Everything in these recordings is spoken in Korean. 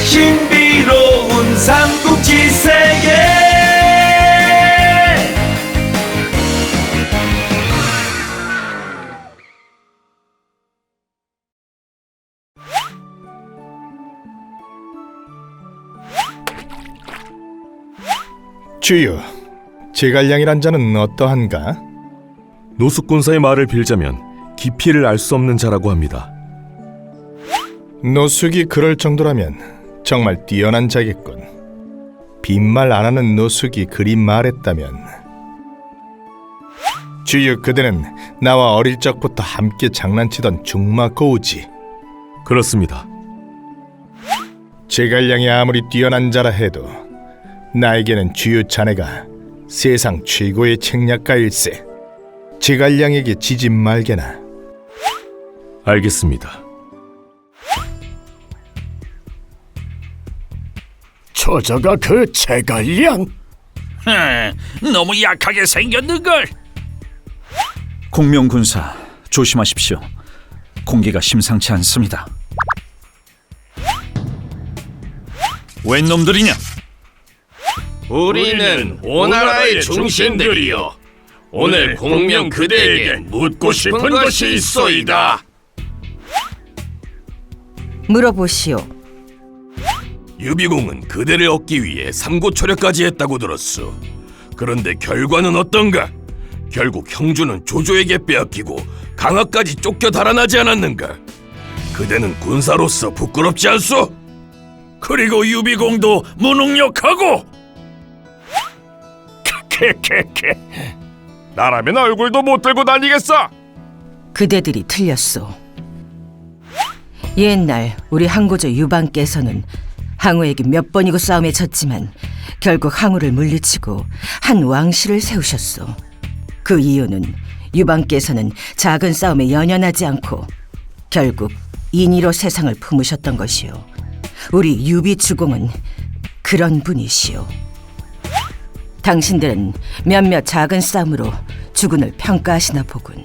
신비로운 삼국지 세계 주유, 제갈량이란 자는 어떠한가? 노숙군사의 말을 빌자면 깊이를 알 수 없는 자라고 합니다. 노숙이 그럴 정도라면 정말 뛰어난 자겠군. 빈말 안 하는 노숙이 그리 말했다면 주유 그대는 나와 어릴 적부터 함께 장난치던 중마 고우지. 그렇습니다. 제갈량이 아무리 뛰어난 자라 해도 나에게는 주유 자네가 세상 최고의 책략가일세. 제갈량에게 지지 말게나. 알겠습니다. 저자가 그 제갈량 너무 약하게 생겼는걸. 공명군사 조심하십시오. 공기가 심상치 않습니다. 웬 놈들이냐? 우리는 오나라의 중신들이여 오늘 공명 그대에게 묻고 싶은 것이 있소이다 물어보시오. 유비공은 그대를 얻기 위해 삼고초려까지 했다고 들었소 그런데 결과는 어떤가? 결국 형주는 조조에게 빼앗기고 강화까지 쫓겨 달아나지 않았는가? 그대는 군사로서 부끄럽지 않소? 그리고 유비공도 무능력하고 케케케 나라면 얼굴도 못 들고 다니겠어 그대들이 틀렸소. 옛날 우리 항고조 유방께서는 항우에게 몇 번이고 싸움에 졌지만 결국 항우를 물리치고 한 왕실을 세우셨소. 그 이유는 유방께서는 작은 싸움에 연연하지 않고 결국 인의로 세상을 품으셨던 것이요. 우리 유비 주공은 그런 분이시오. 당신들은 몇몇 작은 싸움으로 주군을 평가하시나 보군.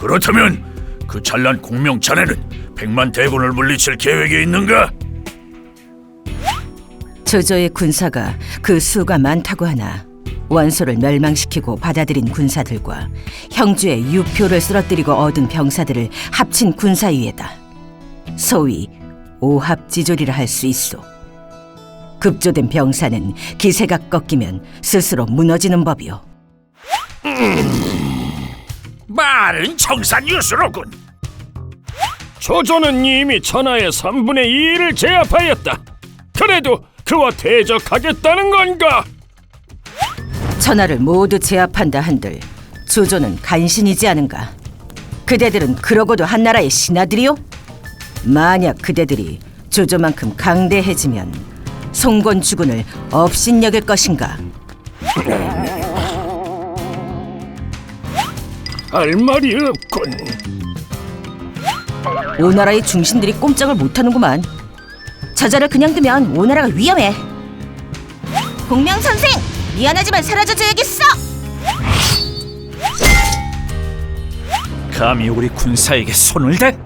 그렇다면 그 찬란 공명 자네는 백만 대군을 물리칠 계획이 있는가? 조조의 군사가 그 수가 많다고 하나 원소를 멸망시키고 받아들인 군사들과 형주의 유표를 쓰러뜨리고 얻은 병사들을 합친 군사위에다 소위 오합지졸이라 할 수 있어. 급조된 병사는 기세가 꺾이면 스스로 무너지는 법이요. 말은 청산유수로군. 조조는 이미 천하의 3분의 2를 제압하였다 그래도 그와 대적하겠다는 건가? 천하를 모두 제압한다 한들 조조는 간신이지 않은가? 그대들은 그러고도 한나라의 신하들이요? 만약 그대들이 조조만큼 강대해지면 송건 주군을 업신여길 것인가? 할 말이 없군 오나라의 중신들이 꼼짝을 못하는구만. 저자를 그냥 두면 오나라가 위험해. 공명 선생, 미안하지만 사라져줘야겠어. 감히 우리 군사에게 손을 대?